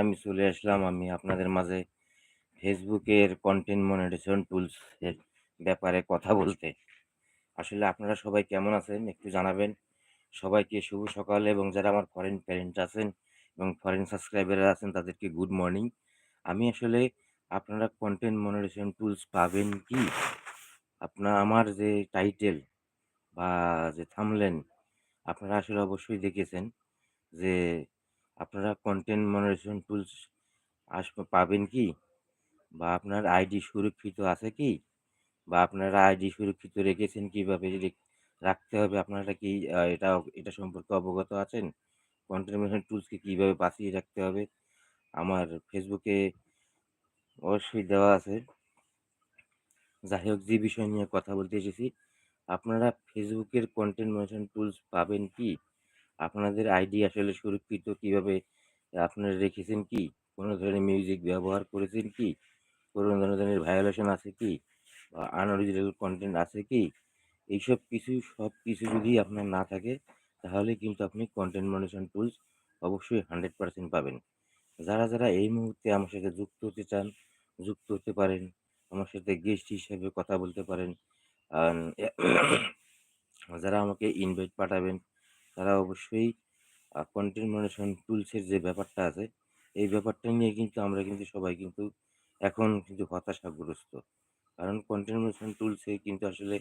আমি চলে আসলাম আমি আপনাদের মাঝে ফেসবুকের কন্টেন্ট মনিটাইজেশন টুলস এর ব্যাপারে কথা বলতে। আসলে আপনারা সবাই কেমন আছেন একটু জানাবেন। সবাইকে শুভ সকাল এবং যারা আমার ফরেন প্যারেন্ট আছেন এবং ফরেন সাবস্ক্রাইবার আছেন, তাদেরকে গুড মর্নিং। আমি আসলে আপনারা কন্টেন্ট মনিটাইজেশন টুলস পাবেন কি? আপনার আমার যে টাইটেল বা যে থামলেন আপনারা আসলে অবশ্যই দেখেছেন যে আপনারা কন্টেন্ট মনিটাইজেশন টুলস আস পাবেন কি? বা আপনার আইডি সুরক্ষিত আছে কি? বা আপনারা আইডি সুরক্ষিত রেখেছেন কীভাবে রাখতে হবে আপনারা কি এটা এটা সম্পর্কে অবগত আছেন? কন্টেন্ট ম্যানেজমেন্ট টুলসকে কীভাবে বাঁচিয়ে রাখতে হবে? আমার ফেসবুকে অবশ্যই দেওয়া আছে। যাই হোক যে বিষয় নিয়ে কথা বলতে এসেছি, আপনারা ফেসবুকের কন্টেন্ট ম্যানেজমেন্ট টুলস পাবেন কি? আপনাদের আইডি আসলে সুরক্ষিত কীভাবে আপনারা রেখেছেন কি? কোন ধরনের মিউজিক ব্যবহার করেছেন কি? কোনো ধরনের ভায়োলেশন আছে কি? বা আনঅরিজিনাল কন্টেন্ট আছে কি? এইসব কিছু সব কিছু যদি আপনার না থাকে তাহলে কিন্তু আপনি কন্টেন্ট মনিটাইজেশন টুলস অবশ্যই 100% পাবেন। যারা, যারা এই মুহূর্তে আমার সাথে যুক্ত হতে চান, যুক্ত হতে পারেন। আমার সাথে গেস্ট হিসেবে কথা বলতে পারেন। যারা আমাকে ইনভাইট পাঠাবেন তারা অবশ্যই কন্টেন্ট মনিটাইজেশন টুলসের যে ব্যাপারটা আছে, এই ব্যাপারটা নিয়ে কিন্তু আমরা কিন্তু সবাই কিন্তু এখন কিন্তু হতাশাগ্রস্ত। কারণ কন্টেন্ট মনিটাইজেশন টুলসে কিন্তু আসলে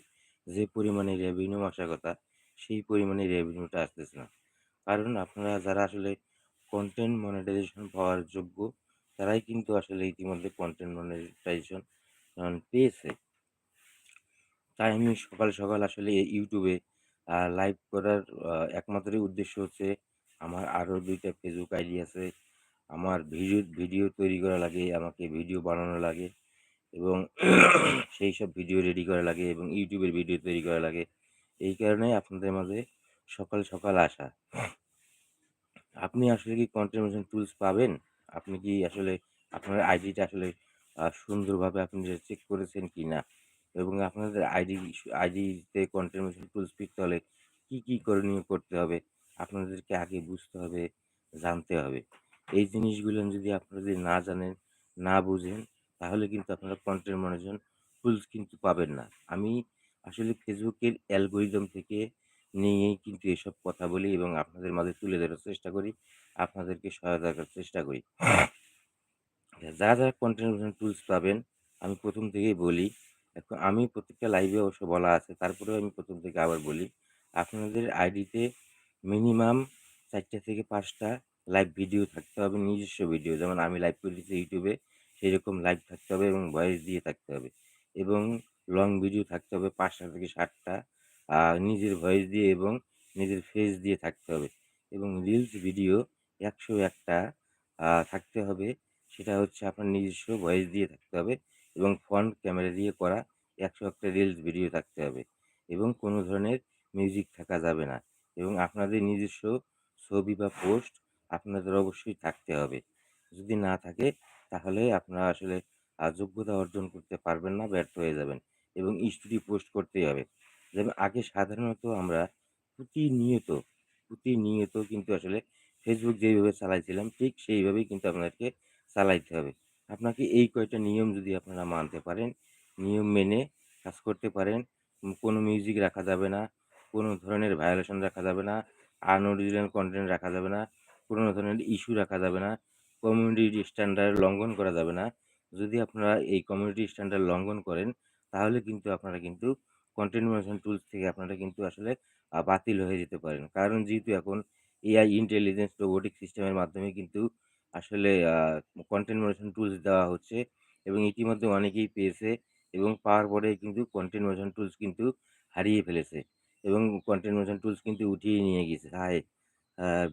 যে পরিমাণে রেভিনিউ আসার কথা, সেই পরিমাণে রেভিনিউটা আসতেছে না। কারণ আপনারা যারা আসলে কন্টেন্ট মনিটাইজেশন পাওয়ার যোগ্য, তারাই কিন্তু আসলে ইতিমধ্যে কন্টেন্ট মনিটাইজেশন পেয়েছে। তাই আমি সকাল, সকাল আসলে এ লাইভ করার একমাত্রই উদ্দেশ্য হচ্ছে আমার আরও ২ টা ফেসবুক আইডি আছে। আমার ভিডিও ভিডিও তৈরি করা লাগে, আমাকে ভিডিও বানানো লাগে এবং সেইসব ভিডিও রেডি করা লাগে এবং ইউটিউবের ভিডিও তৈরি করা লাগে। এই কারণে আপনাদের মাঝে সকাল, সকাল আসা। আপনি আসলে কি কন্টেন্ট টুলস পাবেন? আপনি কি আসলে আপনার আইডিটা আসলে সুন্দরভাবে আপনি চেক করেছেন কিনা? এবং আপনাদের আইডি আইডিতে কন্টেন্ট টুলস পেতে হলে কি, কি করণীয় করতে হবে? আপনাদেরকে আগে বুঝতে হবে, জানতে হবে। এই জিনিসগুলো যদি আপনারা যদি না জানেন, না বুঝেন তাহলে কিন্তু আপনারা কন্টেন্ট মনিটাইজেশন টুলস কিন্তু পাবেন না। আমি আসলে ফেসবুকের অ্যালগরিদম থেকে নিয়েই কিন্তু এসব কথা বলি এবং আপনাদের মাঝে তুলে ধরার চেষ্টা করি। আপনাদেরকে সহায়তা করার চেষ্টা করি। যারা, যারা কন্টেন্ট টুলস পাবেন আমি প্রথম থেকেই বলি, এখন আমি প্রত্যেকটা লাইভে অবশ্য বলা আছে। তারপরেও আমি প্রথম থেকে আবার বলি, আপনাদের আইডিতে মিনিমাম ৪ টা থেকে পাঁচটা লাইভ ভিডিও থাকতে হবে, নিজস্ব ভিডিও। যেমন আমি লাইভ করেছি ইউটিউবে এ, সেরকম লাইভ থাকতে হবে এবং ভয়েস দিয়ে থাকতে হবে। এবং লং ভিডিও থাকতে হবে পাঁচটা থেকে ৭ টা। নিজের ভয়েস দিয়ে এবং নিজের ফেস দিয়ে থাকতে হবে। এবং রিলস ভিডিও একশো একটা থাকতে হবে। সেটা হচ্ছে আপনার নিজস্ব ভয়েস দিয়ে থাকতে হবে এবং ফ্রন্ট ক্যামেরা দিয়ে করা একশো একটা রিলস ভিডিও থাকতে হবে। এবং কোনো ধরনের মিউজিক থাকা যাবে না। এবং আপনাদের নিজস্ব ছবি বা পোস্ট আপনাদের অবশ্যই থাকতে হবে। যদি না থাকে তাহলে আপনারা আসলে যোগ্যতা অর্জন করতে পারবেন না, ব্যর্থ হয়ে যাবেন। এবং স্টোরি পোস্ট করতেই হবে। যেমন আগে সাধারণত আমরা প্রতিনিয়ত, প্রতিনিয়ত কিন্তু আসলে ফেসবুক যেইভাবে চালাইছিলাম ঠিক সেইভাবেই কিন্তু আপনাদেরকে চালাইতে হবে। আপনাকে এই কয়টা নিয়ম যদি আপনারা মানতে পারেন, নিয়ম মেনে কাজ করতে পারেন, কোনো মিউজিক রাখা যাবে না, কোনো ধরনের ভায়োলেশন রাখা যাবে না, আনঅরিজিনাল কন্টেন্ট রাখা যাবে না, কোনো ধরনের ইস্যু রাখা যাবে না, কমিউনিটি স্ট্যান্ডার্ড লঙ্ঘন করা যাবে না। যদি আপনারা এই কমিউনিটি স্ট্যান্ডার্ড লঙ্ঘন করেন তাহলে কিন্তু আপনারা কিন্তু কন্টেন্ট মনিটাইজেশন টুলস থেকে আপনারা কিন্তু আসলে বাতিল হয়ে যেতে পারেন। কারণ যেহেতু এখন এআই ইন্টেলিজেন্স রোবোটিক সিস্টেমের মাধ্যমে কিন্তু আসলে কন্টেন্ট মনিটাইজেশন টুলস দেওয়া হচ্ছে এবং ইতিমধ্যে অনেকেই পেয়েছে এবং পাওয়ার পরে কিন্তু কন্টেন্ট মনিটাইজেশন টুলস কিন্তু হারিয়ে ফেলেছে এবং কন্টেন্ট মনিটাইজেশন টুলস কিন্তু উঠিয়ে নিয়ে গেছে। হাই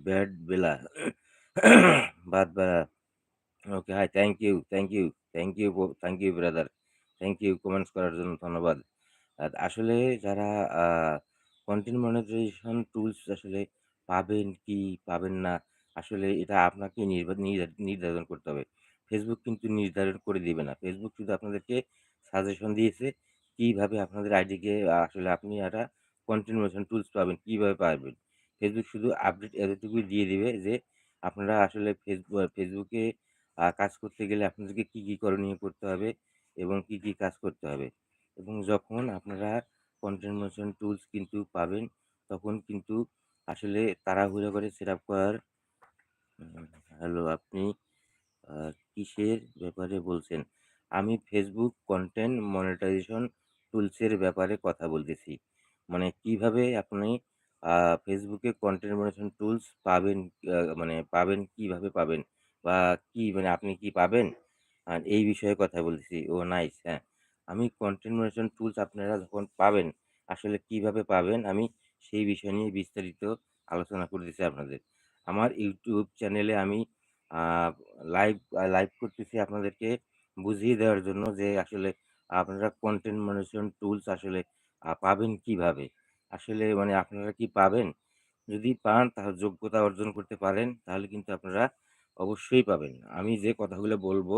ব্যাড বেলা বাদ বেলা okay hi thank you, thank you, thank you thank you brother. Thank you comments করার জন্য ধন্যবাদ। আসলে যারা কন্টেন্ট মনিটাইজেশন টুলস আসলে পাবেন কি পাবেন না আসলে এটা আপনাকে নির্বা নির্ধা নির্ধারণ করতে হবে। ফেসবুক কিন্তু নির্ধারণ করে দিবে না। ফেসবুক শুধু আপনাদেরকে সাজেশন দিয়েছে কীভাবে আপনাদের আইডিকে আসলে আপনি একটা কন্টেন্ট মনিটাইজেশন টুলস পাবেন, কীভাবে পাবেন। ফেসবুক শুধু আপডেট এতটুকুই দিয়ে দিবে যে আপনারা আসলে ফেসবু ফেসবুকে কাজ করতে গেলে আপনাদেরকে কী, কী করণীয় করতে হবে এবং কী, কী কাজ করতে হবে এবং যখন আপনারা কন্টেন্ট মোশন টুলস কিন্তু পাবেন, তখন কিন্তু আসলে তাড়াহুড়ো করে সেটআপ করার হ্যালো আপনি কিসের ব্যাপারে বলছেন? আমি ফেসবুক কন্টেন্ট মনিটাইজেশন টুলসের ব্যাপারে কথা বলতেছি। মানে কীভাবে আপনি ফেসবুকে কন্টেন্ট মনিটাইজেশন টুলস পাবেন মানে পাবেন কীভাবে পাবেন? বা কি মানে আপনি কি পাবেন? আর এই বিষয়ে কথা বলতেছি। ও নাইস হ্যাঁ। আমি কন্টেন্ট মনিটাইজেশন টুলস আপনারা যখন পাবেন, আসলে কীভাবে পাবেন আমি সেই বিষয় নিয়ে বিস্তারিত আলোচনা করতেছি আপনাদের। আমার ইউটিউব চ্যানেলে আমি লাইভ লাইভ করতেছি আপনাদেরকে বুঝিয়ে দেওয়ার জন্য যে আসলে আপনারা কন্টেন্ট মনিটাইজেশন টুলস আসলে পাবেন কীভাবে? আসলে মানে আপনারা কি পাবেন? যদি পান তাহলে যোগ্যতা অর্জন করতে পারেন, তাহলে কিন্তু আপনারা অবশ্যই পাবেন। আমি যে কথাগুলো বলব,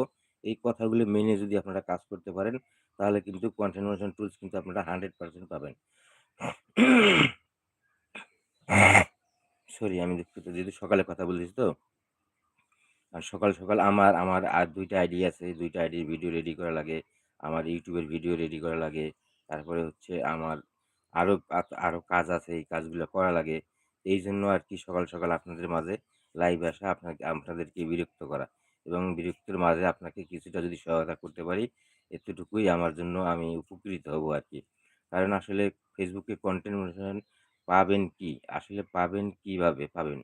এই কথাগুলো মেনে যদি আপনারা কাজ করতে পারেন, তাহলে কিন্তু কন্টেন্ট মনিটাইজেশন টুলস কিন্তু আপনারা 100% পাবেন। সরি আমি দুঃখিত যেহেতু সকালে কথা বলতেছি তো। আর সকাল, সকাল আমার আমার আর দুইটা আইডি আছে। ২ টা আইডির ভিডিও রেডি করা লাগে। আমার ইউটিউবের ভিডিও রেডি করা লাগে। তারপরে হচ্ছে আমার আরও আরও কাজ আছে। এই কাজগুলো করা লাগে। এই জন্য আর কি সকাল, সকাল আপনাদের মাঝে লাইভে আসা আপনাকে আপনাদেরকে বিরক্ত করা এবং বিরক্তির মাঝে আপনাকে কিছুটা যদি সহায়তা করতে পারি, এতটুকুই আমার জন্য আমি উপকৃত হব আর কি কারণ আসলে ফেসবুকে কন্টেন্ট পাবেন কি? আসলে পাবেন কীভাবে পাবেন?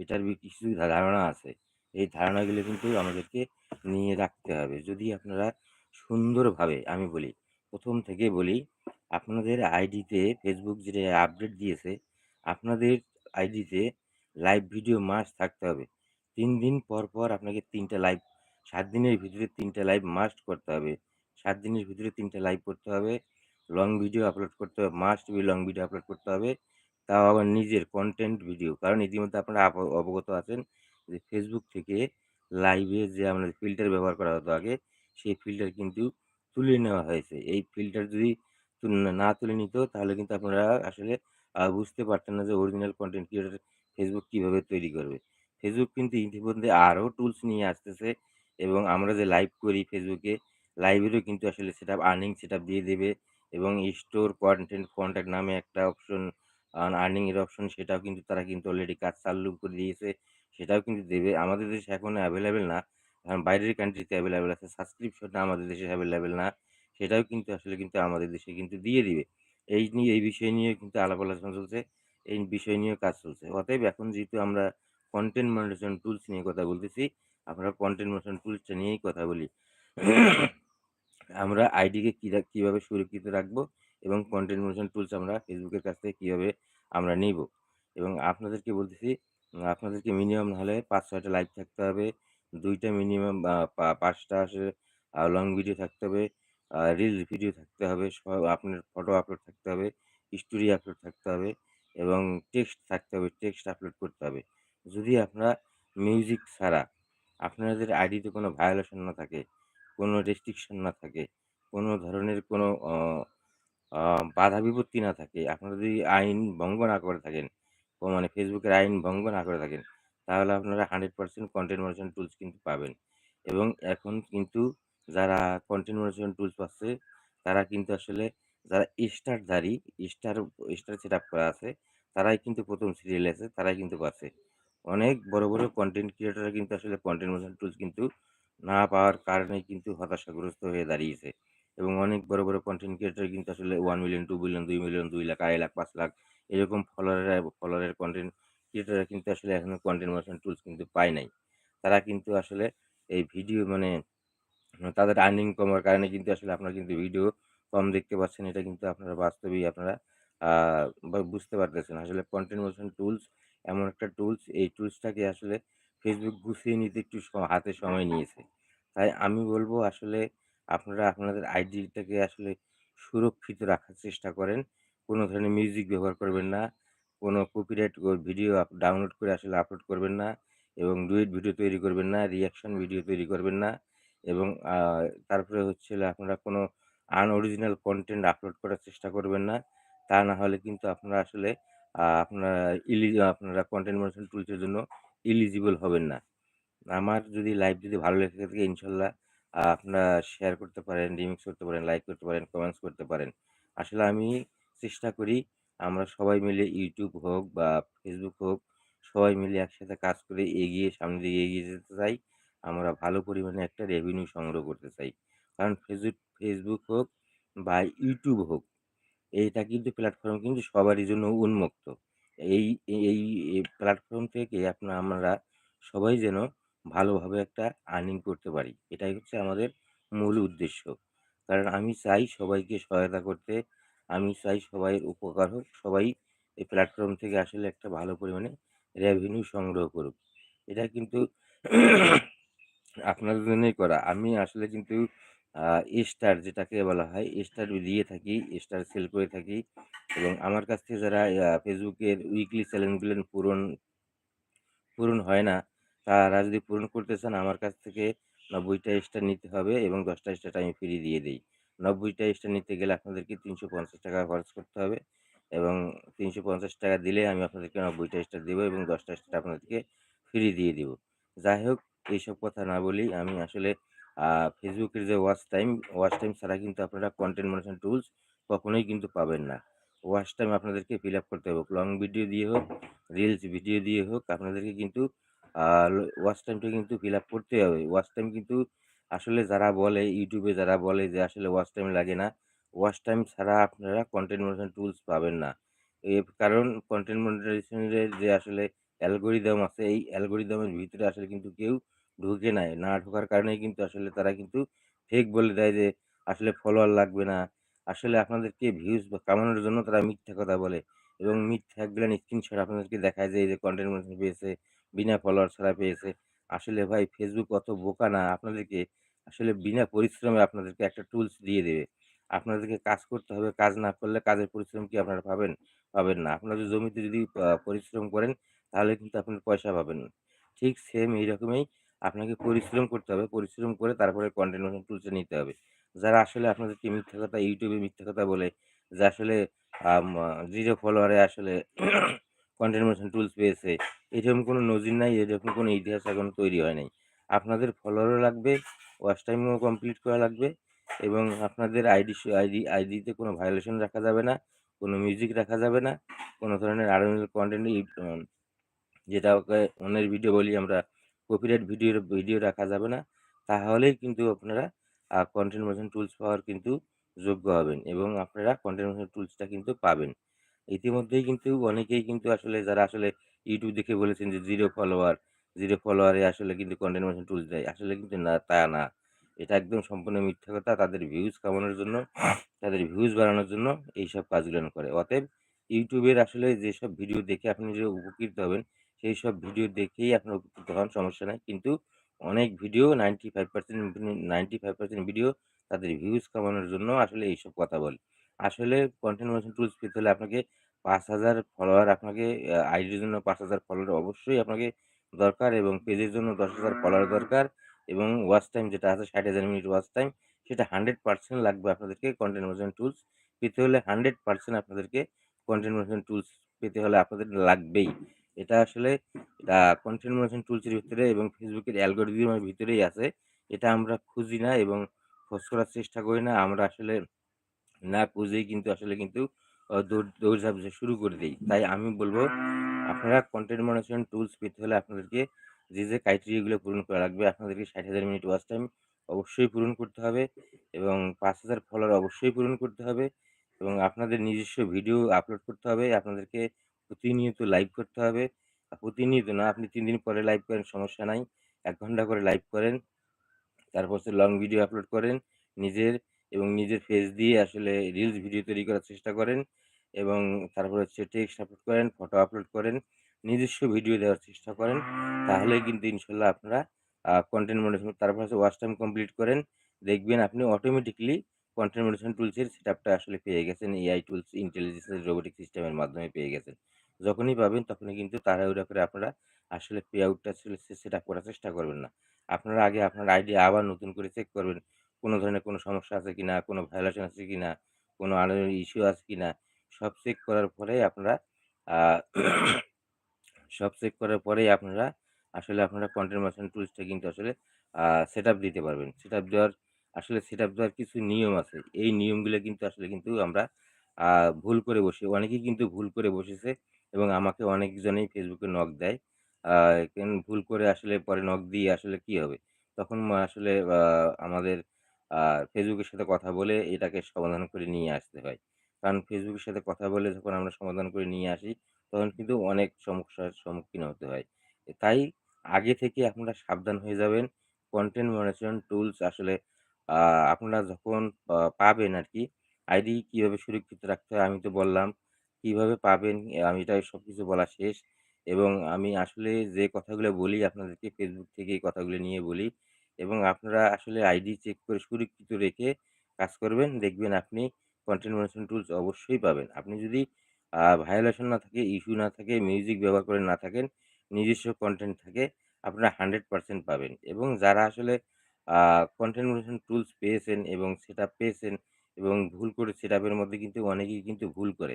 এটার কিছু ধারণা আছে। এই ধারণাগুলো কিন্তু আমাদেরকে নিয়ে রাখতে হবে। যদি আপনারা সুন্দরভাবে আমি বলি, প্রথম থেকে বলি, আপনাদের আইডিতে ফেসবুক যেটা আপডেট দিয়েছে, আপনাদের আইডিতে লাইভ ভিডিও মাস্ট থাকতে হবে। তিন দিন পর, পর আপনাকে ৩ টা লাইভ সাত দিনের ভিতরে ৩ টা লাইভ মাস্ট করতে হবে। সাত দিনের ভিতরে ৩ টা লাইভ করতে হবে। লং ভিডিও আপলোড করতে হবে। Must be long video upload করতে হবে। তাও আবার নিজের কন্টেন্ট ভিডিও। কারণ ইতিমধ্যে আপনারা আপ অবগত আছেন যে ফেসবুক থেকে লাইভে যে আমাদের ফিল্টার ব্যবহার করা হতো আগে, সেই ফিল্টার কিন্তু তুলে নেওয়া হয়েছে। এই ফিল্টার যদি না তুলে নিত তাহলে কিন্তু আপনারা আসলে বুঝতে পারতেন না যে অরিজিনাল কন্টেন্ট ক্রিয়েটর ফেসবুক কীভাবে তৈরি করবে। ফেসবুক কিন্তু ইতিমধ্যে আরও টুলস নিয়ে আসতেছে এবং আমরা যে লাইভ করি ফেসবুকে, লাইভেরও কিন্তু আসলে সেটআপ আর্নিং সেটআপ দিয়ে দেবে এবং স্টোর কনটেন্ট কনট্যাক্ট নামে একটা অপশন আর্নিং এর অপশন সেটাও কিন্তু তারা কিন্তু অলরেডি কাজ চালু করে দিয়েছে। সেটাও কিন্তু দেবে। আমাদের দেশে এখনও অ্যাভেলেবেল না। কারণ বাইরের কান্ট্রিতে অ্যাভেলেবেল আছে। সাবস্ক্রিপশনটা আমাদের দেশে অ্যাভেলেবেল না। সেটাও কিন্তু আসলে কিন্তু আমাদের দেশে কিন্তু দিয়ে দিবে। এই নিয়ে এই বিষয় নিয়ে কিন্তু আলাপ আলোচনা চলছে। এই বিষয় নিয়েও কাজ চলছে। অতএব এখন যেহেতু আমরা কন্টেন্ট মনিটাইজেশন টুলস নিয়ে কথা বলতেছি, আমরা কনটেন্ট মনিটাইজেশন টুলসটা নিয়েই কথা বলি। আমরা আইডিকে কীভাবে সুরক্ষিত রাখব এবং কন্টেন্ট মনিটাইজেশন টুলস আমরা ফেসবুকের কাছ থেকে কীভাবে আমরা নিবো এবং আপনাদেরকে বলতেছি আপনাদেরকে মিনিমাম না হলে ৫-৬ টা লাইভ থাকতে হবে। দুইটা মিনিমাম আ পা ৫ টা আসলে আ লং ভিডিও থাকতে হবে। আ রিলস ভিডিও থাকতে হবে। স আপনার ফটো আপলোড থাকতে হবে। স্টোরি আপলোড থাকতে হবে এবং টেক্সট থাকতে হবে। টেক্সট আপলোড করতে হবে। যদি আপনারা মিউজিক ছাড়া আপনাদের আইডিতে কোনো ভায়োলেশন না থাকে, কোনো রেস্ট্রিকশন না থাকে, কোনো ধরনের কোনো বাধা বিপত্তি না থাকে, আপনারা যদি আইন ভঙ্গ না করে থাকেন, মানে ফেসবুকের আইন ভঙ্গ না করে থাকেন, তাহলে আপনারা 100% কনটেন্ট মনিটাইজেশন টুলস কিন্তু পাবেন। এবং এখন কিন্তু যারা কনটেন্ট মনিটাইজেশন টুলস পাচ্ছে, তারা কিন্তু আসলে যারা স্টারধারী, স্টার স্টার সেটআপ করা আছে, তারাই কিন্তু ১ম সিরিয়ালে আছে, তারাই কিন্তু পাচ্ছে। অনেক বড়, বড় কনটেন্ট ক্রিয়েটররা কিন্তু আসলে কনটেন্ট মনিটাইজেশন টুলস কিন্তু না পাওয়ার কারণেই কিন্তু হতাশাগ্রস্ত হয়ে দাঁড়িয়েছে। এবং অনেক বড়, বড় কন্টেন্ট ক্রিয়েটর কিন্তু আসলে ওয়ান মিলিয়ন, টু মিলিয়ন দুই মিলিয়ন, দুই লাখ, ২.৫ লাখ, পাঁচ লাখ এরকম ফলোয়ারেরা ফলোয়ারের কন্টেন্ট ক্রিয়েটাররা কিন্তু আসলে এখনও কনটেন্ট মনিটাইজেশন টুলস কিন্তু পায় নাই। তারা কিন্তু আসলে এই ভিডিও মানে তাদের আর্নিং কমার কারণে কিন্তু আসলে আপনারা কিন্তু ভিডিও কম দেখতে পাচ্ছেন। এটা কিন্তু আপনারা বাস্তবেই আপনারা বুঝতে পারতেছেন। আসলে কনটেন্ট মনিটাইজেশন টুলস এমন একটা টুলস, এই টুলসটাকে আসলে ফেসবুক গুছিয়ে নিতে একটু হাতে সময় নিয়েছে। তাই আমি বলব আসলে আপনারা আপনাদের আইডিটাকে আসলে সুরক্ষিত রাখার চেষ্টা করেন। কোনো ধরনের মিউজিক ব্যবহার করবেন না। কোনো কপিরাইট ভিডিও ডাউনলোড করে আসলে আপলোড করবেন না এবং ডুয়েট ভিডিও তৈরি করবেন না, রিঅ্যাকশন ভিডিও তৈরি করবেন না এবং তারপরে হচ্ছে আপনারা কোনো আনঅরিজিনাল কন্টেন্ট আপলোড করার চেষ্টা করবেন না। তা না হলে কিন্তু আপনারা আসলে আপনারা ইলি আপনারা কনটেন্ট মনিটাইজেশন টুলসের জন্য এলিজিবল হবেন না। আমার যদি লাইভ যদি ভালো লেগে থাকে ইনশাল্লাহ আপনারা শেয়ার করতে পারেন, রিমিক্স করতে পারেন, লাইক করতে পারেন, কমেন্টস করতে পারেন। আসলে আমি চেষ্টা করি আমরা সবাই মিলে ইউটিউব হোক বা ফেসবুক হোক, সবাই মিলে একসাথে কাজ করে এগিয়ে সামনে দিকে এগিয়ে যেতে চাই। আমরা ভালো পরিমাণে একটা রেভিনিউ সংগ্রহ করতে চাই। কারণ ফেসবুক ফেসবুক হোক বা ইউটিউব হোক এইটা কিন্তু প্ল্যাটফর্ম কিন্তু সবারই জন্য উন্মুক্ত। এই এই প্ল্যাটফর্ম থেকে আপনার আমরা সবাই যেন ভালোভাবে একটা আর্নিং করতে পারি। এটাই হচ্ছে আমাদের মূল উদ্দেশ্য। কারণ আমি চাই সবাইকে সহায়তা করতে। আমি চাই সবাইয়ের উপকার হোক। সবাই এই প্ল্যাটফর্ম থেকে আসলে একটা ভালো পরিমাণে রেভিনিউ সংগ্রহ করুক। এটা কিন্তু আপনাদের জন্যই করা। আমি আসলে কিন্তু স্টার যেটাকে বলা হয়, স্টার দিয়ে থাকি, স্টার সেল করে থাকি এবং আমার কাছ থেকে যারা ফেসবুকের উইকলি চ্যালেঞ্জগুলো পূরণ পূরণ হয় না, তারা যদি পূরণ করতে চান আমার কাছ থেকে ৯০ টা স্টার নিতে হবে এবং ১০ টা স্টার আমি ফ্রি দিয়ে দেই। ৯০ টা স্টার নিতে গেলে আপনাদেরকে ৳৩৫০ খরচ করতে হবে এবং ৳৩৫০ দিলে আমি আপনাদেরকে ৯০ টা স্টার দেব এবং ১০ টা স্টার আপনাদেরকে ফ্রি দিয়ে দেবো যাই হোক এইসব কথা না বলি আমি আসলে ফেসবুকের যে ওয়াচ টাইম, ওয়াচ টাইম ছাড়া কিন্তু আপনারা কন্টেন্ট মনিটরেশন টুলস কখনোই কিন্তু পাবেন না। ওয়াচ টাইম আপনাদেরকে ফিল আপ করতে হবে। লং ভিডিও দিয়ে হোক, রিলস ভিডিও দিয়ে হোক আপনাদেরকে কিন্তু আ ওয়াচ টাইমটা কিন্তু ফিল আপ করতেই হবে। ওয়াচ টাইম কিন্তু আসলে যারা বলে ইউটিউবে যারা বলে যে আসলে ওয়াচ টাইম লাগে না, ওয়াচ টাইম ছাড়া আপনারা কন্টেন্ট মনিটরেশন টুলস পাবেন না। এর কারণ কন্টেন্ট মনিটরাইজেশন যে আসলে অ্যালগোরিদম আছে, এই অ্যালগোরিদমের ভিতরে আসলে কিন্তু কেউ ঢুকে নাই। না ঢোকার কারণেই কিন্তু আসলে তারা কিন্তু ফেক বলে দেয় যে আসলে ফলোয়ার লাগবে না। আসলে আপনাদেরকে ভিউজ কামানোর জন্য তারা মিথ্যা কথা বলে এবং মিথ্যাগুলান স্ক্রিনশট আপনাদেরকে দেখায় যে এই যে কনটেন্ট মনিটরেশন পেয়েছে, বিনা ফলোয়ার ছাড়া পেয়েছে। আসলে ভাই ফেসবুক অত বোকা না, আপনাদেরকে আসলে বিনা পরিশ্রমে আপনাদেরকে একটা টুলস দিয়ে দেবে। আপনাদেরকে কাজ করতে হবে। কাজ না করলে কাজের পরিশ্রম কি আপনারা পাবেন? পাবেন না। আপনারা জমিতে যদি পরিশ্রম করেন, তাহলে কিন্তু আপনার পয়সা পাবেন। ঠিক সেম এইরকমই আপনাকে পরিশ্রম করতে হবে। পরিশ্রম করে তারপরে কনটেন্ট মনিটরেশন টুলসটা নিতে হবে। যারা আসলে আপনাদেরকে মিথ্যা কথা ইউটিউবে মিথ্যা কথা বলে, যে আসলে 0 ফলোয়ারে আসলে কনটেন্ট মনিটরেশন টুলস পেয়েছে। এরকম কোনো নজির নাই, এরকম কোনো ইতিহাস এখনও তৈরি হয় নাই। আপনাদের ফলোয়ারও লাগবে, ওয়াশ টাইমও কমপ্লিট করা লাগবে এবং আপনাদের আইডি আইডি আইডিতে কোনো ভায়োলেশন রাখা যাবে না, কোনো মিউজিক রাখা যাবে না, কোনো ধরনের আনএড কনটেন্ট যেটা ওকে অন্যের ভিডিও বলি আমরা কপিরাইট ভিডিওর ভিডিও রাখা যাবে না। তাহলেই কিন্তু আপনারা কনটেন্ট মনিটরেশন টুলস পাওয়ার কিন্তু যোগ্য হবেন এবং আপনারা কনটেন্ট মনিটরেশন টুলসটা কিন্তু পাবেন। ইতিমধ্যেই কিন্তু অনেকেই কিন্তু আসলে যারা আসলে ইউটিউব দেখে বলেছেন যে জিরো ফলোয়ার, জিরো ফলোয়ারে আসলে কিন্তু কনটেন্ট মনিটরেশন টুলস দেয়। আসলে কিন্তু না, তা না। এটা একদম সম্পূর্ণ মিথ্যা কথা। তাদের ভিউজ কামানোর জন্য, তাদের ভিউজ বাড়ানোর জন্য এইসব কাজগুলো করে। অতএব ইউটিউবের আসলে যেসব ভিডিও দেখে আপনি যে উপকৃত হবেন, সেই সব ভিডিও দেখেই আপনার উপকৃত হন, সমস্যা নাই। কিন্তু অনেক ভিডিও 95% 95% ভিডিও তাদের ভিউজ কামানোর জন্য আসলে এইসব কথা বলে। আসলে কনটেন্ট মনিটরেশন টুলস পেতে হলে আপনাকে ৫০০০ ফলোয়ার আপনাকে আ আইডির জন্য ৫০০০ ফলোয়ার অবশ্যই আপনাকে দরকার এবং পেজের জন্য ১০০০০ ফলোয়ার দরকার এবং ওয়াচ টাইম যেটা আছে ৬০,০০০ মিনিট ওয়াচ টাইম সেটা 100% লাগবে আপনাদেরকে কনটেন্ট মনিটরেশন টুলস পেতে হলে 100% আপনাদেরকে কনটেন্ট মনিটরেশন টুলস পেতে হলে আপনাদের লাগবেই। এটা আসলে আ কনটেন্ট মনিটরেশন টুলসের ভিতরে এবং ফেসবুকের অ্যালগরিদমের ভিতরেই আছে। এটা আমরা খুঁজি না এবং খোঁজ করার চেষ্টা করি না। আমরা আসলে না খুঁজেই কিন্তু আসলে কিন্তু দৌড় দৌড়ঝাঁপ শুরু করে দিই তাই আমি বলব আপনারা কনটেন্ট মনিটরেশন টুলস পেতে হলে আপনাদেরকে যে, যে ক্রাইটেরিয়া গুলো পূরণ করা লাগবে আপনাদেরকে ৬০,০০০ মিনিট ওয়াচ টাইম অবশ্যই পূরণ করতে হবে এবং ৫০০০ ফলোয়ার অবশ্যই পূরণ করতে হবে এবং আপনাদের নিজস্ব ভিডিও আপলোড করতে হবে। আপনাদেরকে প্রতিনিয়ত লাইভ করতে হবে। প্রতিনিয়ত না আপনি তিন দিন পরে লাইভ করেন সমস্যা নাই। এক ঘণ্টা করে লাইভ করেন। তারপর হচ্ছে লং ভিডিও আপলোড করেন। নিজের এবং নিজের ফেস দিয়ে আসলে রিলস ভিডিও তৈরি করার চেষ্টা করেন এবং তারপর হচ্ছে টেক্সট আপলোড করেন, ফটো আপলোড করেন, নিজস্ব ভিডিও দেওয়ার চেষ্টা করেন। তাহলেই কিন্তু ইনশাল্লাহ আপনারা কন্টেন্ট মনিটরেশন তারপর হচ্ছে ওয়াচ টাইম কমপ্লিট করেন। দেখবেন আপনি অটোমেটিক্যালি কনটেন্ট মনিটরেশন টুলসের সেট আপটা আসলে পেয়ে গেছেন। এআই টুলস, ইন্টেলিজেন্স রোবোটিক সিস্টেমের মাধ্যমে পেয়ে গেছেন। যখনই পাবেন তখনই কিন্তু তাড়াহুড়া করে আপনারা আসলে পে আউটটা আসলে সে সেটআপ করার চেষ্টা করবেন না। আপনারা আগে আপনার আইডি আবার নতুন করে চেক করবেন। কোন ধরনের কোনো সমস্যা আছে কি না কোনো ভায়োলেশন আছে কি না কোনো আনএড ইস্যু আছে কি না সব চেক করার পরেই আপনারা সব চেক করার পরেই আপনারা আসলে আপনারা কন্টেন্ট মনিটরেশন টুলসটা কিন্তু আসলে, আ সেটআপ দিতে পারবেন। সেটআপ দেওয়ার, আসলে সেটআপ দেওয়ার কিছু নিয়ম আছে। এই নিয়মগুলো কিন্তু আসলে কিন্তু আমরা ভুল করে বসি। অনেকেই কিন্তু ভুল করে বসেছে এবং আমাকে অনেকজনেই ফেসবুকে নক দেয়। ভুল করে আসলে পরে নক দিয়ে আসলে কি হবে? তখন আসলে আমাদের আ ফেসবুকের সাথে কথা বলে এটাকে সমাধান করে নিয়ে আসতে হয়। কারণ ফেসবুকের সাথে কথা বলে যখন আমরা সমাধান করে নিয়ে আসি, তখন কিন্তু অনেক সমস্যার সম্মুখীন হতে হয়। তাই আগে থেকে আপনারা সাবধান হয়ে যাবেন। কন্টেন্ট মনিটরেশন টুলস আসলে আপনারা যখন পাবেন আর কি আইডি কীভাবে সুরক্ষিত রাখতে হয় আমি তো বললাম। কীভাবে পাবেন আমি এটা সব কিছু বলা শেষ এবং আমি আসলে যে কথাগুলো বলি আপনাদেরকে ফেসবুক থেকে এই কথাগুলো নিয়ে বলি এবং আপনারা আসলে আইডি চেক করে সুরক্ষিত রেখে কাজ করবেন। দেখবেন আপনি কনটেন্ট মনিটরেশন টুলস অবশ্যই পাবেন। আপনি যদি ভায়োলেশন না থাকে, ইস্যু না থাকে, মিউজিক ব্যবহার করে না থাকেন, নিজস্ব কন্টেন্ট থাকে, আপনারা 100% পাবেন এবং যারা আসলে কনটেন্ট মনিটরেশন টুলস পেয়েছেন এবং সেটআপ পেয়েছেন এবং ভুল করে সেটআপের মধ্যে কিন্তু অনেকেই কিন্তু ভুল করে।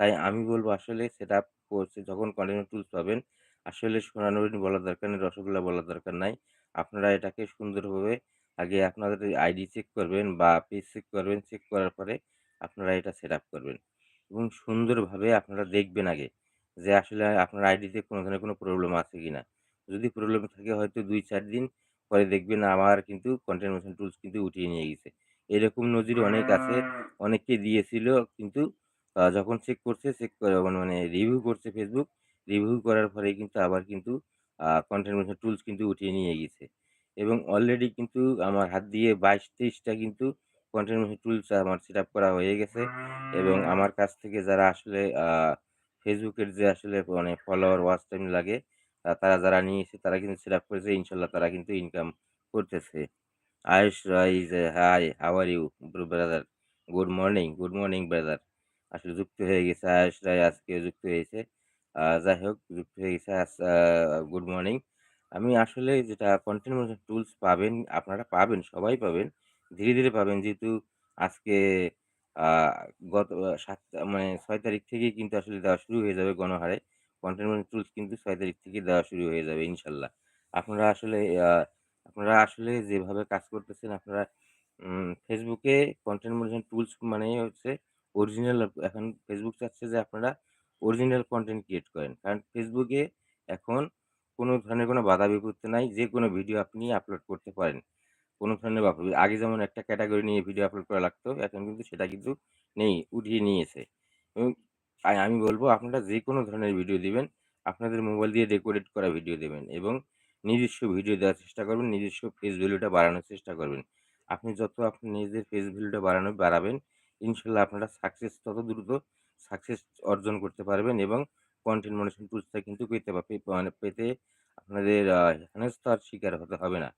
তাই আমি বলব আসলে সেটআপ করছে যখন কন্টেন্ট টুলস পাবেন, আসলে সোনার হরিণ বলার দরকার নেই, রসগোল্লা বলার দরকার নাই। আপনারা এটাকে সুন্দরভাবে আগে আপনাদের আইডি চেক করবেন বা পেজ চেক করবেন। চেক করার পরে আপনারা এটা সেটআপ করবেন এবং সুন্দরভাবে আপনারা দেখবেন আগে যে আসলে আপনার আইডিতে কোনো ধরনের কোনো প্রবলেম আছে কি না যদি প্রবলেম থাকে হয়তো ২-৪ দিন পরে দেখবেন আমার কিন্তু কন্টেন্ট মনিটরেশন টুলস কিন্তু উঠিয়ে নিয়ে গেছে। এরকম নজির অনেক আছে। অনেককে দিয়েছিল কিন্তু যখন চেক করছে, চেক করে মানে রিভিউ করছে ফেসবুক, রিভিউ করার পরেই কিন্তু আবার কিন্তু কনটেন্ট মনিটরেশন টুলস কিন্তু উঠিয়ে নিয়ে গেছে এবং অলরেডি কিন্তু আমার হাত দিয়ে বাইশ তেইশটা কিন্তু কনটেন্ট মনিটরেশন টুলস আমার সেটআপ করা হয়ে গেছে এবং আমার কাছ থেকে যারা আসলে ফেসবুকের যে আসলে মানে ফলোয়ার, ওয়াচ টাইম লাগে, তারা যারা নিয়েছে তারা কিন্তু সেট আপ করেছে। ইনশাল্লাহ তারা কিন্তু ইনকাম করতেছে। আয়েশ rise hi, how are you bro brother? Good morning, good morning brother. আসলে যুক্ত হয়ে গেছে আয়ুষ রায় আজকে যুক্ত হয়েছে। যাই হোক যুক্ত হয়ে গেছে আস গুড মর্নিং। আমি আসলে যেটা কনটেন্ট মনিটরেশন টুলস পাবেন, আপনারা পাবেন, সবাই পাবেন। ধীরে, ধীরে পাবেন যেহেতু আজকে গত ৭ মানে ৬ তারিখ থেকেই কিন্তু আসলে দেওয়া শুরু হয়ে যাবে গণহারে। কনটেন্ট মনিটরেশন টুলস কিন্তু ৬ তারিখ থেকে দেওয়া শুরু হয়ে যাবে ইনশাল্লাহ। আপনারা আসলে আপনারা আসলে যেভাবে কাজ করতেছেন আপনারা ফেসবুকে কনটেন্ট মনিটরেশন টুলস মানে হচ্ছে অরিজিনাল এখন ফেসবুক চাচ্ছে যে আপনারা অরিজিনাল কন্টেন্ট ক্রিয়েট করেন। কারণ ফেসবুকে এখন কোনো ধরনের কোনো বাধা বিপত্তি নাই। যে কোনো ভিডিও আপনি আপলোড করতে পারেন। কোনো ধরনের আগে যেমন একটা ক্যাটাগরি নিয়ে ভিডিও আপলোড করা লাগতো, এখন কিন্তু সেটা কিন্তু নেই, উঠিয়ে নিয়েছে এবং আমি বলব আপনারা যে কোনো ধরনের ভিডিও দিবেন, আপনাদের মোবাইল দিয়ে রেকর্ডেড করা ভিডিও দেবেন এবং নিজস্ব ভিডিও দেওয়ার চেষ্টা করবেন, নিজস্ব ফেস ভ্যালুটা বাড়ানোর চেষ্টা করবেন। আপনি যত আপনি নিজের ফেস ভ্যালুটা বাড়ানো বাড়াবেন, ইনশাল্লাহ আপনারা সাকসেস তত দ্রুত সাকসেস অর্জন করতে পারবেন এবং কন্টেন্ট মনিটরেশন টুলসটা কিন্তু পেতে মানে পেতে আপনাদের হেনস্থার শিকার হতে হবে না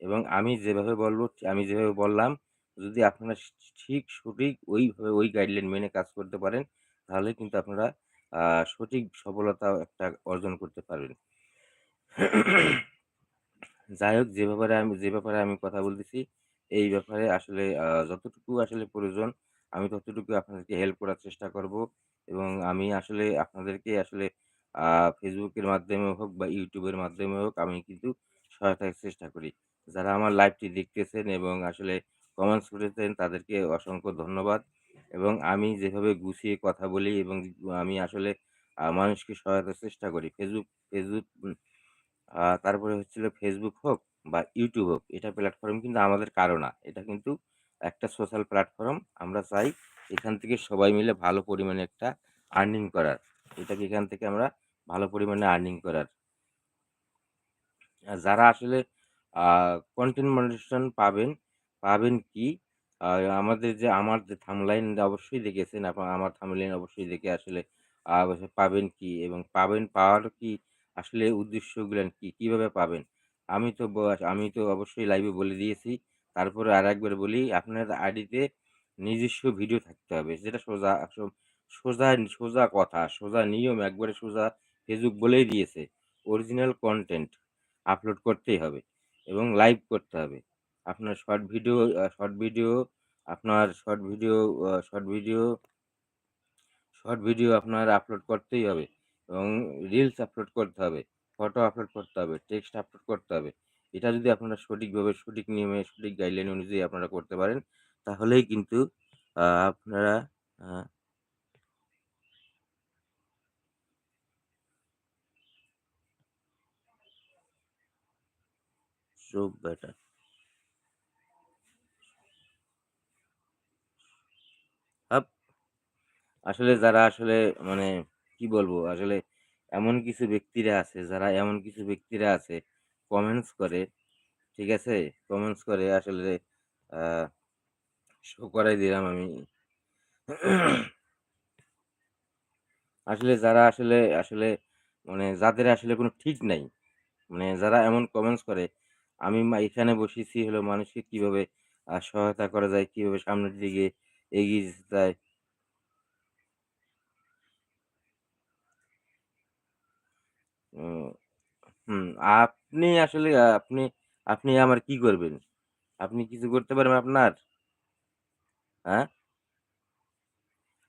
এবং আমি যেভাবে বলব আমি যেভাবে বললাম, যদি আপনারা ঠিক সঠিক ওইভাবে ওই গাইডলাইন মেনে কাজ করতে পারেন, তাহলে কিন্তু আপনারা সঠিক সফলতা একটা অর্জন করতে পারবেন। যাই হোক যে ব্যাপারে আমি যে ব্যাপারে আমি কথা বলতেছি, এই ব্যাপারে আসলে যতটুকু আসলে প্রয়োজন আমি ততটুকু আপনাদেরকে হেল্প করার চেষ্টা করব এবং আমি আসলে আপনাদেরকে আসলে ফেসবুকের মাধ্যমে হোক বা ইউটিউবের মাধ্যমে হোক আমি কিন্তু সহায়তার চেষ্টা করি। যারা আমার লাইভটি দেখতেছেন এবং আসলে কমেন্টস করেছেন তাদেরকে অসংখ্য ধন্যবাদ এবং আমি যেভাবে গুছিয়ে কথা বলি এবং আমি আসলে মানুষকে সহায়তার চেষ্টা করি। ফেসবুক ফেসবুক তারপরে হচ্ছিল ফেসবুক হোক বা ইউটিউব হোক, এটা প্ল্যাটফর্ম কিন্তু আমাদের কারও না। এটা কিন্তু একটা সোশ্যাল প্ল্যাটফর্ম। আমরা চাই এখান থেকে সবাই মিলে ভালো পরিমাণে একটা আর্নিং করার। এটাকে এখান থেকে আমরা ভালো পরিমাণে আর্নিং করার। যারা আসলে কনটেন্ট মনিটরেশন পাবেন, পাবেন কি? আমাদের যে আমার যে থামলাইন অবশ্যই দেখেছেন। আমার থামলাইন অবশ্যই দেখে আসলে পাবেন কি এবং পাবেন পাওয়ার কি আসলে উদ্দেশ্যগুলান কি? কীভাবে পাবেন? আমি তো আমি তো অবশ্যই লাইভে বলে দিয়েছি। তারপরে আর একবার বলি, আপনার আইডিতে নিজস্ব ভিডিও থাকতে হবে। যেটা সোজা সোজা সোজা কথা, সোজা নিয়ম একবারে সোজা ফেসবুক বলেই দিয়েছে। অরিজিনাল কন্টেন্ট আপলোড করতেই হবে এবং লাইভ করতে হবে। আপনার শর্ট ভিডিও শর্ট ভিডিও আপনার short video short video short video আপনার আপলোড করতেই হবে এবং রিলস আপলোড করতে হবে। ফটো আপলোড করতে হবে, টেক্সট আপলোড করতে হবে। এটা যদি আপনারা সঠিকভাবে সঠিক নিয়মে সঠিক গাইডলাইন অনুযায়ী আপনারা করতে পারেন, তাহলেই কিন্তু আপনারা আসলে যারা আসলে মানে কি বলব? আসলে এমন কিছু ব্যক্তিরা আছে, যারা এমন কিছু ব্যক্তিরা আছে কমেন্টস করে, ঠিক আছে? কমেন্টস করে আসলে শো করাই দিলাম আমি। আসলে যারা আসলে আসলে মানে যাদের আসলে কোনো ঠিক নাই। মানে যারা এমন কমেন্টস করে, আমি এখানে বসেছি হলো মানুষকে কীভাবে সহায়তা করা যায়, কীভাবে সামনের দিকে এগিয়ে যেতে যায়। হুম, আপনি আসলে আপনি আপনি আমার কি করবেন? আপনি কিছু করতে পারবেন আপনার? হ্যাঁ?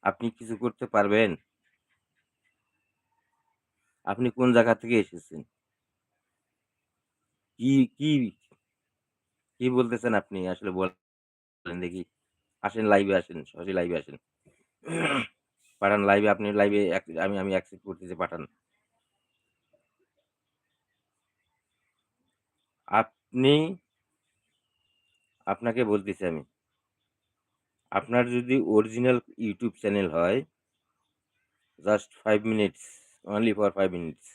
আপনি কিছু করতে পারবেন? আপনি কোন জায়গা থেকে এসেছেন? কি, কি, কি বলতেছেন আপনি? আসলে বলেন দেখি। আসেন লাইভে আসেন, সরাসরি লাইভে আসেন। পাঠান লাইভে আপনি লাইভে আমি আমি অ্যাকসেপ্ট করতেছি পাঠান। আপনি আপনাকে বলতেছি আমি। আপনার যদি অরিজিনাল ইউটিউব চ্যানেল হয় just five minutes, only for five minutes.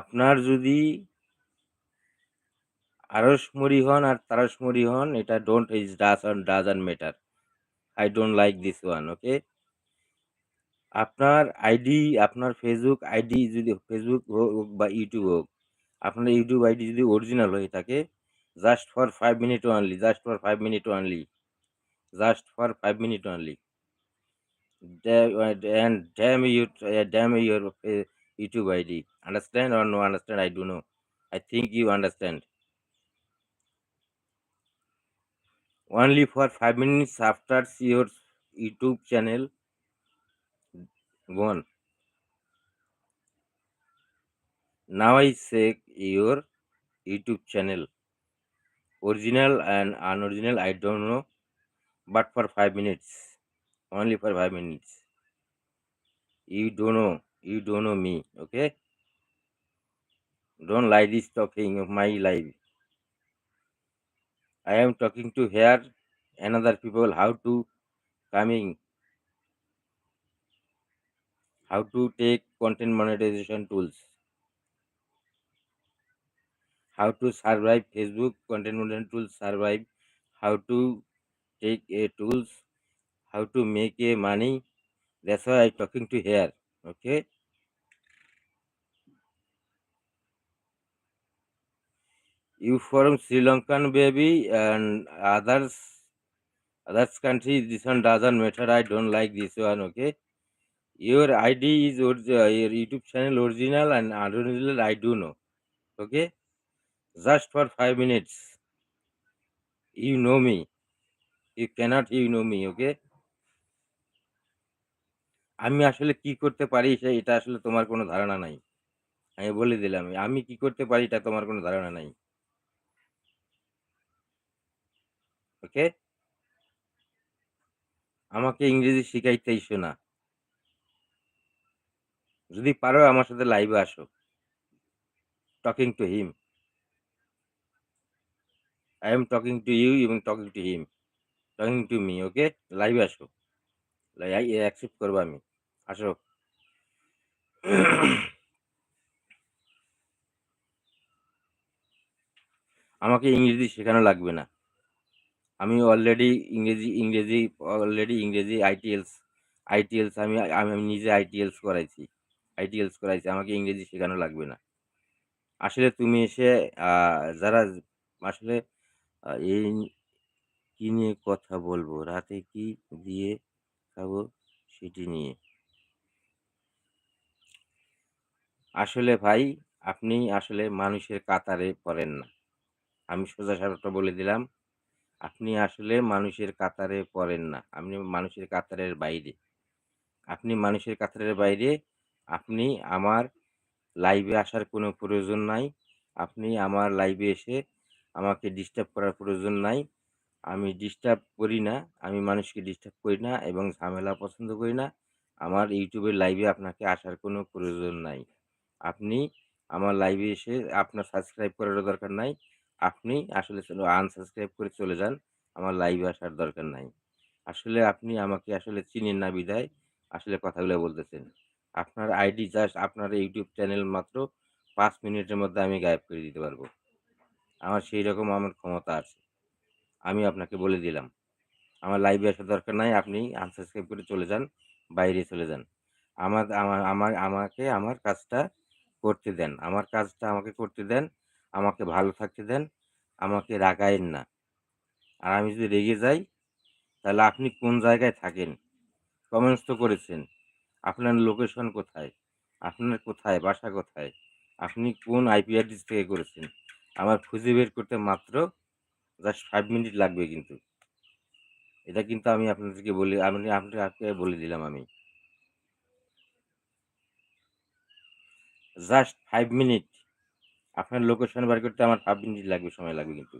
আপনার যদি আড়শমড়ি হন আর তারস্মরি হন এটা don't is doesn't doesn't matter. I don't like this one, okay? আপনার আইডি আপনার ফেসবুক আইডি যদি ফেসবুক হোক বা ইউটিউব হোক আপনার ইউটিউব আইডি যদি অরিজিনাল হয়ে থাকে just for five minute only just for five minute only just for five minute only damn damn your YouTube ID understand or no understand I do know I think you understand only for five minutes after your YouTube channel channel gone. Now I check your YouTube channel. Original and unoriginal, I don't know, but for 5 minutes. Only for 5 minutes. You don't know, you don't know me, okay? Don't like this talking of my life. I am talking to here another people how to coming, how to take content monetization tools, how to survive Facebook content monetization tools survive, how to take a tools, how to make a money. That's why i'm talking to here, okay? You from Sri Lankan baby and others others country this one doesn't matter. I don't like this one. Okay, your ID is orig- uh, your YouTube channel original and unoriginal. I do know. Okay, just for five minutes. You know me. You cannot you know me. Okay. আমি আসলে কি করতে পারি এটা আসলে তোমার কোনো ধারণা নাই। আমি বলে দিলাম। আমি কি করতে পারি এটা তোমার কোনো ধারণা নাই। ওকে? আমাকে ইংরেজি শিখাইতে ইসো না। যদি পারো আমার সাথে লাইভে আসো। Talking to him. I am talking to you even talking to him talking to me okay লাইভে আসো। অ্যাকসেপ্ট করব আমি। আসো। আমাকে ইংরেজি শেখানো লাগবে না। আমি অলরেডি ইংরেজি ইংরেজি অলরেডি ইংরেজি আইটিএলস আইটিএলস আমি আমি নিজে আইটিএলস করাইছি। আইটিএলস করাইছে, আমাকে ইংরেজি শেখানো লাগবে না। আসলে তুমি এসে যারা আসলে এই কি নিয়ে কথা বলব? রাতে কি দিয়ে খাব সেটি নিয়ে। আসলে ভাই, আপনি আসলে মানুষের কাতারে পড়েন না। আমি সোজা সাপটা বলে দিলাম। আপনি আসলে মানুষের কাতারে পড়েন না। আপনি মানুষের কাতারের বাইরে। আপনি মানুষের কাতারের বাইরে আপনি আমার লাইভে আসার কোনো প্রয়োজন নাই। আপনি আমার লাইভে এসে আমাকে ডিস্টার্ব করার প্রয়োজন নাই। আমি ডিস্টার্ব করি না, আমি মানুষকে ডিস্টার্ব করি না এবং ঝামেলা পছন্দ করি না। আমার ইউটিউবের লাইভে আপনাকে আসার কোনো প্রয়োজন নাই। আপনি আমার লাইভে এসে আপনার সাবস্ক্রাইব করারও দরকার নাই। আপনি আসলে আনসাবস্ক্রাইব করে চলে যান, আমার লাইভে আসার দরকার নাই। আসলে আপনি আমাকে আসলে চিনেন না বিদায় আসলে কথাগুলো বলতেছেন। আপনার আইডি জাস্ট আপনার ইউটিউব চ্যানেল মাত্র পাঁচ মিনিটের মধ্যে আমি গায়েব করে দিতে পারব। আমার সেই রকম আমার ক্ষমতা আছে। আমি আপনাকে বলে দিলাম। আমার লাইভে আসার দরকার নাই। আপনি আনসাবস্ক্রাইব করে চলে যান, বাইরে চলে যান। আমার আমার আমাকে আমার কাজটা করতে দেন। আমার কাজটা আমাকে করতে দেন। আমাকে ভালো থাকতে দেন। আমাকে রাগায়েন না। আর আমি যদি রেগে যাই, তাহলে আপনি কোন জায়গায় থাকেন? কমেন্টস তো করেছেন। আপনার লোকেশন কোথায়? আপনার কোথায়? বাসা কোথায়? আপনি কোন আইপি অ্যাড্রেস থেকে করেছেন? আমার খুঁজে বের করতে মাত্র জাস্ট ফাইভ মিনিট লাগবে কিন্তু। এটা কিন্তু আমি আপনাদেরকে বলি, আমি আপনাকে বলে দিলাম আমি। জাস্ট ফাইভ মিনিট আপনার লোকেশন বার করতে আমার ফাইভ মিনিট লাগবে, সময় লাগবে কিন্তু।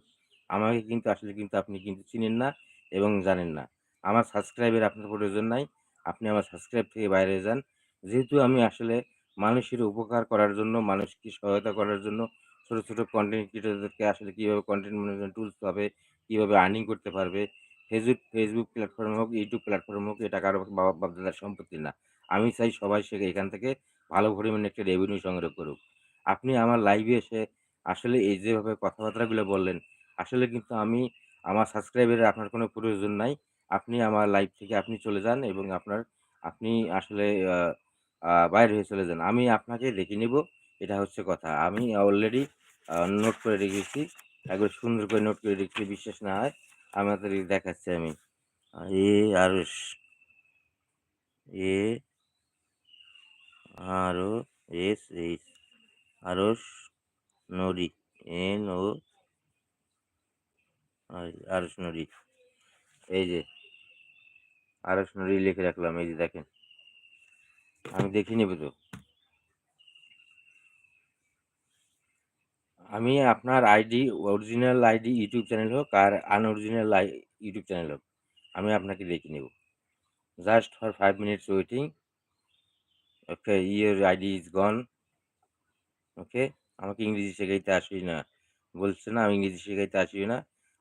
আমাকে কিন্তু, আসলে কিন্তু আপনি কিন্তু চিনেন না এবং জানেন না। আমার সাবস্ক্রাইবের আপনার প্রয়োজন নাই। আপনি আমার সাবস্ক্রাইব থেকে বাইরে যান। যেহেতু আমি আসলে মানুষের উপকার করার জন্য, মানুষকে সহায়তা করার জন্য ছোটো ছোটো কন্টেন্ট ক্রিয়েটারদেরকে আসলে কীভাবে কন্টেন্ট ম্যানেজমেন্ট টুলস পাবে, কীভাবে আর্নিং করতে পারবে ফেসবুক ফেসবুক প্ল্যাটফর্ম হোক ইউটিউব প্ল্যাটফর্ম হোক, এটা কারও বাবা বাপদাদার সম্পত্তি না। আমি চাই সবাই শেখে এখান থেকে ভালো পরিমাণে একটা রেভিনিউ সংগ্রহ করুক। আপনি আমার লাইভে এসে আসলে এই যেভাবে কথাবার্তাগুলো বললেন, আসলে কিন্তু আমি, আমার সাবস্ক্রাইবারের আপনার কোনো প্রয়োজন নাই। আপনি আমার লাইফ থেকে আপনি চলে যান এবং আপনার আপনি আসলে আহ, বাইরে হয়ে চলে যান। আমি আপনাকে দেখে নিব এটা হচ্ছে কথা। আমি অলরেডি নোট করে রেখেছি। একবার সুন্দর করে নোট করে রেখেছি বিশ্বাস না হয় আমাদের দেখাচ্ছি আমি। এ আরস এ আর ও এস এইচ আরস নরি এন ও আরস নরি। এই যে আরস নরি লিখে রাখলাম, এই যে দেখেন। আমি দেখে নেব তো আমি আপনার ID, original ID YouTube channel হোক আর আনঅরিজিনাল ইউটিউব চ্যানেল হোক, আমি আপনাকে দেখে নেব। Just for five minutes waiting, okay, your ID is gone, okay? আমাকে ইংরেজি শেখাইতে আসি না। বলছে না, আমি ইংরেজি শেখাইতে আসি না,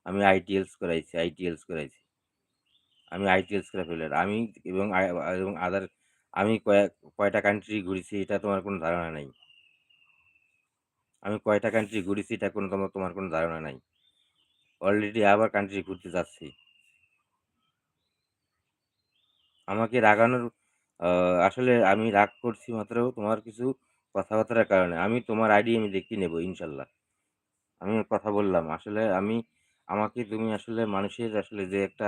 আমি আইটিএলস করাইছি আইটিএলস করাইছি। আমি আইটিএলস করে ফেলার আমি এবং এবং আদার আমি কয়েক, কয়টা কান্ট্রি ঘুরেছি, এটা তোমার কোনো ধারণা নাই। আমি কয়টা কান্ট্রি ঘুরেছি, এটা কোনো তোমার তোমার কোনো ধারণা নাই। অলরেডি আবার কান্ট্রি ঘুরতে যাচ্ছি। আমাকে রাগানোর আসলে আমি রাগ করছি মাত্র তোমার কিছু কথাবার্তার কারণে। আমি তোমার আইডি আমি দেখিয়ে নেব, ইনশাল্লাহ। আমি কথা বললাম। আসলে আমি, আমাকে তুমি আসলে মানুষের আসলে যে একটা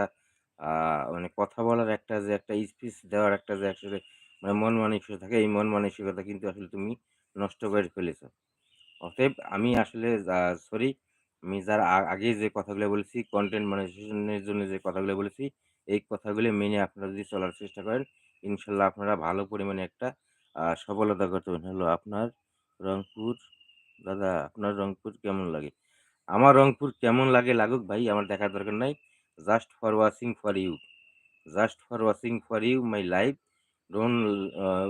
মানে কথা বলার একটা যে একটা স্পিচ দেওয়ার একটা যে আসলে মানে মন মানসিকতা থাকে, এই মন মানসিকতা কিন্তু আসলে তুমি নষ্ট করে ফেলেছো। অতএব আমি আসলে সরি আমি যার আগে যে কথাগুলো বলেছি কন্টেন্ট মনিটাইজেশনের জন্য যে কথাগুলো বলেছি, এই কথাগুলো মেনে আপনারা যদি চলার চেষ্টা করেন, ইনশাল্লাহ আপনারা ভালো পরিমাণে একটা সফলতা করতে হলো আপনার রংপুর, দাদা, আপনার রংপুর কেমন লাগে? আমার রংপুর কেমন লাগে লাগুক ভাই, আমার দেখার দরকার নাই। Just for watching for you just for watching for you my life done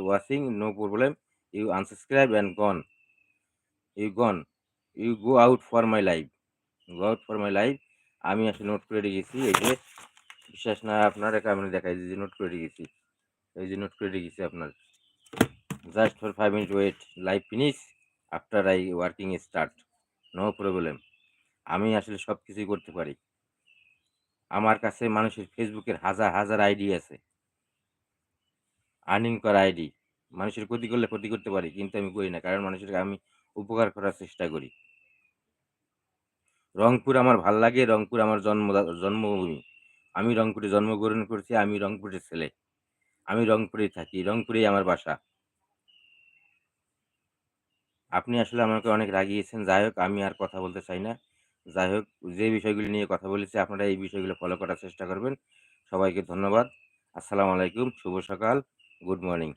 watching no problem you unsubscribe and gone you gone you go out for my life go out for my life আমি আসলে note করে রেখেছি, এই যে বিশ্বাস না আপনার, একা আমি দেখাই যে নোট করে রেখেছি। এই যে নোট করে রেখেছি আপনার। Just for five minute wait life finish after I working start no problem আমি আসলে সব কিছুই করতে পারি। আমার কাছে মানুষের ফেসবুকের হাজার হাজার আইডি আছে। আর্নিং করা আইডি মানুষের ক্ষতি করলে ক্ষতি করতে পারি, কিন্তু আমি করি না, কারণ মানুষের আমি উপকার করার চেষ্টা করি। রংপুর আমার ভালো লাগে, রংপুর আমার জন্ম, জন্মভূমি। আমি রংপুরে জন্মগ্রহণ করেছি, আমি রংপুরের ছেলে। আমি রংপুরেই থাকি, রংপুরেই আমার বাসা। আপনি আসলে আমাকে অনেক রাগিয়েছেন, যাই হোক, আমি আর কথা বলতে চাই না। যাই হোক, যে বিষয়গুলি নিয়ে কথা বলেছি, আপনারা এই বিষয়গুলো ফলো করার চেষ্টা করবেন। সবাইকে ধন্যবাদ। আসসালামু আলাইকুম, শুভ সকাল গুড মর্নিং